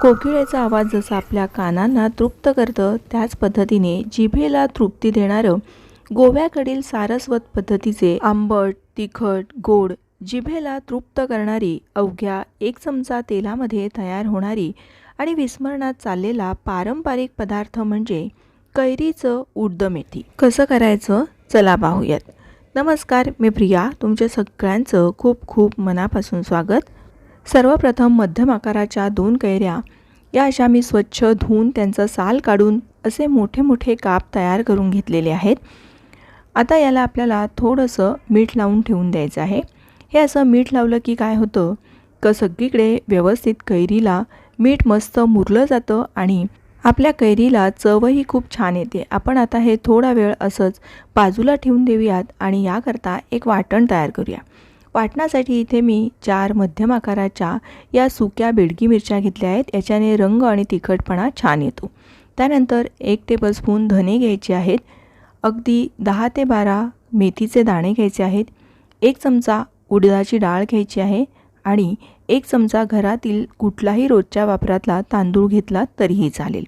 कोकिळेचा आवाज जसा आपल्या कानांना तृप्त करतं त्याच पद्धतीने जिभेला तृप्ती देणारं गोव्याकडील सारस्वत पद्धतीचे आंबट तिखट गोड जिभेला तृप्त करणारी अवघ्या एक चमचा तेलामध्ये तयार होणारी आणि विस्मरणात चाललेला पारंपरिक पदार्थ म्हणजे कैरीचं उडद मेथी. कसं करायचं? चला पाहूयात. नमस्कार मी प्रिया. तुमच्या सगळ्यांचं खूप खूप मनापासून स्वागत. सर्वप्रथम मध्यम आकाराच्या दोन कैऱ्या या अशा मी स्वच्छ धुवून त्यांचं साल काढून असे मोठे मोठे काप तयार करून घेतलेले आहेत. आता याला आपल्याला थोडंसं मीठ लावून ठेवून द्यायचं आहे. हे असं मीठ लावलं की काय होतं? का सगळीकडे व्यवस्थित कैरीला मीठ मस्त मुरलं जातं आणि आपल्या कैरीला चवही खूप छान येते. आपण आता हे थोडा वेळ असंच बाजूला ठेवून देऊयात आणि याकरता एक वाटण तयार करूया. वाटणासाठी इथे मी चार मध्यम आकाराच्या या सुक्या बेडगी मिरच्या घेतल्या आहेत. याच्याने रंग आणि तिखटपणा छान येतो. त्यानंतर एक टेबलस्पून धने घ्यायचे आहेत. अगदी दहा ते बारा मेथीचे दाणे घ्यायचे आहेत. एक चमचा उडदाची डाळ घ्यायची आहे आणि एक चमचा घरातील कुठलाही रोजच्या वापरातला तांदूळ घेतला तरीही चालेल.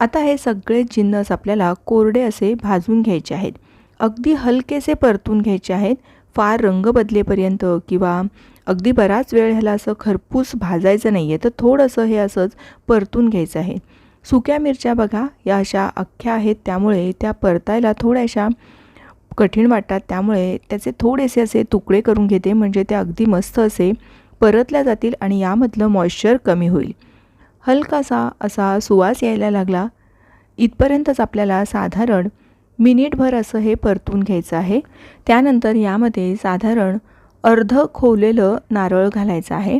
आता हे सगळे जिन्नस आपल्याला कोरडे असे भाजून घ्यायचे आहेत. अगदी हलकेसे परतून घ्यायचे आहेत. फार रंग बदलेपर्यंत किंवा अगदी बराच वेळ ह्याला असं खरपूस भाजायचं नाही आहे तर थोडंसं हे असंच परतून घ्यायचं आहे. सुक्या मिरच्या बघा या अशा अख्ख्या आहेत त्यामुळे त्या परतायला थोड्याशा कठीण वाटतात त्यामुळे त्याचे थोडेसे असे तुकडे करून घेते म्हणजे ते अगदी मस्त असे परतल्या जातील आणि यामधलं मॉइश्चर कमी होईल. हलकासा असा सुवास यायला लागला. इथपर्यंतच आपल्याला साधारण मिनिटभर असं हे परतून घ्यायचं आहे. त्यानंतर यामध्ये साधारण अर्ध खोवलेलं नारळ घालायचं आहे.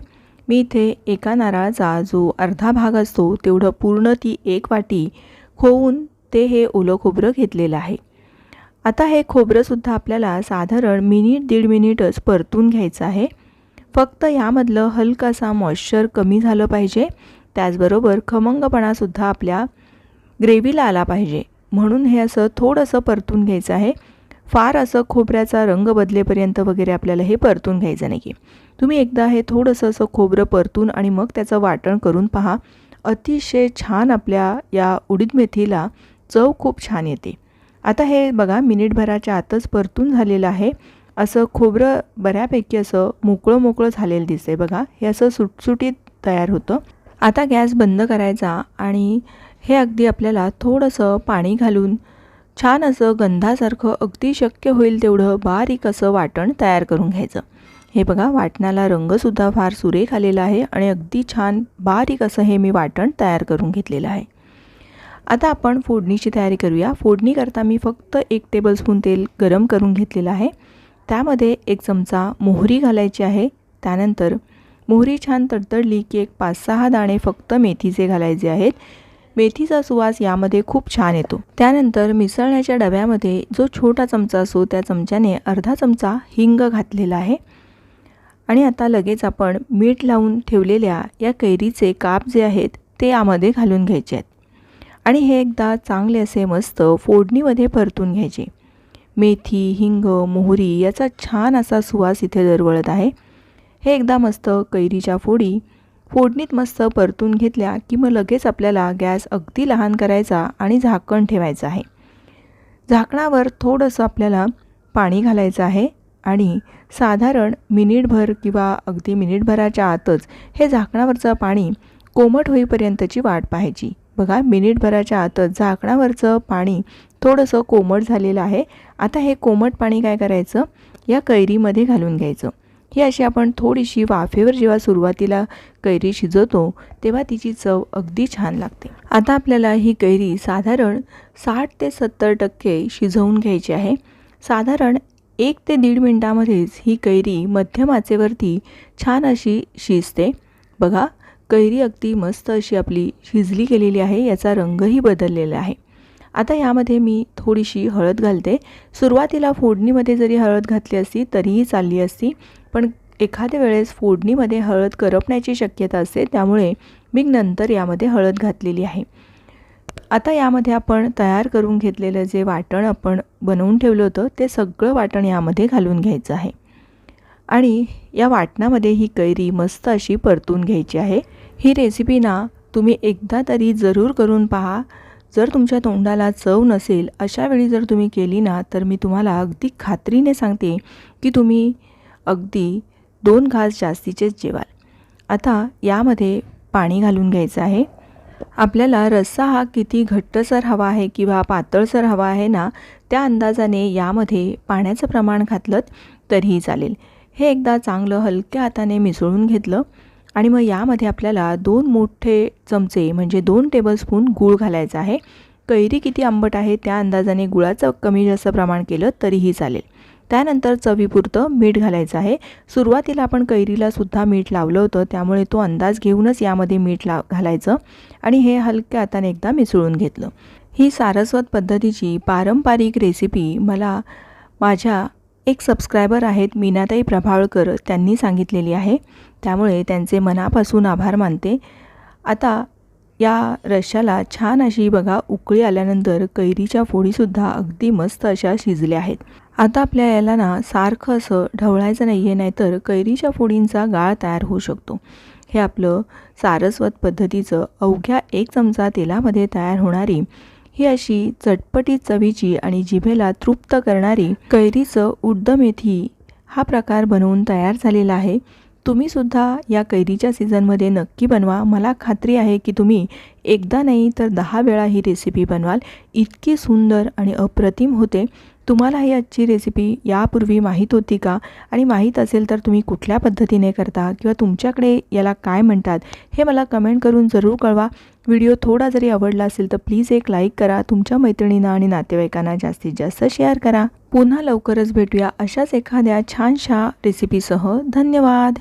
मी इथे एका नारळाचा जो अर्धा भाग असतो तेवढं पूर्ण ती एक वाटी खोवून ते हे ओलं खोबरं घेतलेलं आहे. आता हे खोबरंसुद्धा आपल्याला साधारण मिनिट दीड मिनिटच परतून घ्यायचं आहे. फक्त यामधलं हलकासा मॉइश्चर कमी झालं पाहिजे. त्याचबरोबर खमंगपणासुद्धा आपल्या ग्रेव्हीला आला पाहिजे. म्हणून हे असं थोडंसं परतून घ्यायचं आहे. फार असं खोबऱ्याचा रंग बदलेपर्यंत वगैरे आपल्याला हे परतून घ्यायचं नाही तुम्ही एकदा हे थोडंसं असं खोबरं परतून आणि मग त्याचं वाटण करून पहा. अतिशय छान आपल्या या उडीद मेथीला चव खूप छान येते. आता हे बघा मिनिटभराच्या आतच परतून झालेलं आहे. असं खोबरं बऱ्यापैकी असं मोकळं मोकळं झालेलं दिसते बघा. हे असं सुटसुटीत तयार होतं. आता गॅस बंद करायचा आणि हे अगदी आपल्याला थोडंसं पाणी घालून छान असं गंधासारखं अगदी शक्य होईल तेवढं बारीक असं वाटण तयार करून घ्यायचं. हे बघा वाटणाला रंगसुद्धा फार सुरेख आलेला आहे आणि अगदी छान बारीक असं हे मी वाटण तयार करून घेतलेलं आहे. आता आपण फोडणीची तयारी करूया. फोडणी करता मी फक्त एक टेबलस्पून तेल गरम करून घेतलेलं आहे. त्यामध्ये एक चमचा मोहरी घालायची आहे. त्यानंतर मोहरी छान तडतडली की एक पाच सहा दाणे फक्त मेथीचे घालायचे आहेत. मेथीचा सुवास यामध्ये खूप छान येतो. त्यानंतर मिसळण्याच्या डब्यामध्ये जो छोटा चमचा असो त्या चमच्याने अर्धा चमचा हिंग घातलेला आहे. आणि आता लगेच आपण मीठ लावून ठेवलेल्या या कैरीचे काप जे आहेत ते यामध्ये घालून घ्यायचे आहेत. आणि हे एकदा चांगले असे मस्त फोडणीमध्ये परतून घ्यायचे. मेथी हिंग मोहरी याचा छान असा सुवास इथे दरवळत आहे. हे एकदा मस्त कैरीच्या फोडी फोडणीत मस्त परतून घेतल्या की मग लगेच आपल्याला गॅस अगदी लहान करायचा आणि झाकण ठेवायचं आहे. झाकणावर थोडंसं आपल्याला पाणी घालायचं आहे आणि साधारण मिनिटभर किंवा अगदी मिनिटभराच्या आतच हे झाकणावरचं पाणी कोमट होईपर्यंतची वाट पाहायची. बघा मिनिटभराच्या आतच झाकणावरचं पाणी थोडंसं कोमट झालेलं आहे. आता हे कोमट पाणी काय करायचं? या कैरीमध्ये घालून घ्यायचं. ही अशी आपण थोडीशी वाफेवर जेव्हा सुरुवातीला कैरी शिजवतो तेव्हा तिची चव अगदी छान लागते. आता आपल्याला ही कैरी साधारण साठ ते सत्तर टक्के शिजवून घ्यायची आहे. साधारण एक ते दीड मिनटामध्येच ही कैरी मध्यम आचेवरती छान अशी शिजते. बघा कैरी अगदी मस्त अशी आपली शिजली गेलेली आहे याचा रंगही बदललेला आहे. आता यामध्ये मी थोडीशी हळद घालते. सुरुवातीला फोडणीमध्ये जरी हळद घातली असती तरीही चालली असती पण एखाद्या वेळेस फोडणीमध्ये हळद करपण्याची शक्यता असते त्यामुळे मी नंतर यामध्ये हळद घातलेली आहे. आता यामध्ये आपण तयार करून घेतलेलं जे वाटण आपण बनवून ठेवलं होतं ते सगळं वाटण यामध्ये घालून घ्यायचं आहे. आणि या वाटणामध्ये ही कैरी मस्त अशी परतून घ्यायची आहे. ही रेसिपी ना तुम्ही एकदा तरी जरूर करून पहा. जर तुमच्या तोंडाला चव नसेल अशा वेळी जर तुम्ही केली ना तर मी तुम्हाला अगदी खात्रीने सांगते की तुम्ही अगदी दोन घास जास्तीचेच जेवाल. आता यामध्ये पाणी घालून घ्यायचं आहे. आपल्याला रस्सा हा किती घट्टसर हवा आहे किंवा पातळसर हवा आहे ना त्या अंदाजाने यामध्ये पाण्याचं प्रमाण घातलं तरीही चालेल. हे एकदा चांगलं हलक्या हाताने मिसळून घेतलं आणि मग यामध्ये आपल्याला दोन मोठे चमचे म्हणजे दोन टेबलस्पून गूळ घालायचा आहे. कैरी किती आंबट आहे त्या अंदाजाने गुळाचं कमी जास्त प्रमाण केलं तरीही चालेल. त्यानंतर चवीपुरतं मीठ घालायचं आहे. सुरुवातीला आपण कैरीला सुद्धा मीठ लावलं होतं त्यामुळे तो अंदाज घेऊनच यामध्ये मीठ ला घालायचं. आणि हे हलक्या हाताने एकदा मिसळून घेतलं. ही सारस्वत पद्धतीची पारंपरिक रेसिपी मला माझ्या एक सबस्क्रायबर आहेत मीनाताई प्रभावळकर त्यांनी सांगितलेली आहे. त्यामुळे त्यांचे मनापासून आभार मानते. आता या रश्श्याला छान अशी बघा उकळी आल्यानंतर कैरीच्या फोडीसुद्धा अगदी मस्त अशा शिजल्या आहेत. आता आपल्या याला ना सारखं असं ढवळायचं नाही आहे नाहीतर कैरीच्या फोडींचा गाळ तयार होऊ शकतो. हे आपलं सारस्वत पद्धतीचं अवघ्या एक चमचा तेलामध्ये तयार होणारी ही अशी चटपटी चवीची आणि जिभेला तृप्त करणारी कैरीचं उड्ड मेथी हा प्रकार बनवून तयार झालेला आहे. तुम्हीसुद्धा या कैरीच्या सीझनमध्ये नक्की बनवा. मला खात्री आहे की तुम्ही एकदा नाही तर दहा वेळा ही रेसिपी बनवाल. इतकी सुंदर आणि अप्रतिम होते. तुम्हाला ही आजची रेसिपी यापूर्वी माहीत होती का? आणि माहीत असेल तर तुम्ही कुठल्या पद्धतीने करता किंवा तुमच्याकडे याला काय म्हणतात हे मला कमेंट करून जरूर कळवा. व्हिडिओ थोडा जरी आवडला असेल तर प्लीज एक लाईक करा. तुमच्या मैत्रिणींना आणि नातेवाईकांना जास्तीत जास्त शेअर करा. पुन्हा लवकरच भेटूया अशाच एखाद्या छानशा रेसिपीसह धन्यवाद!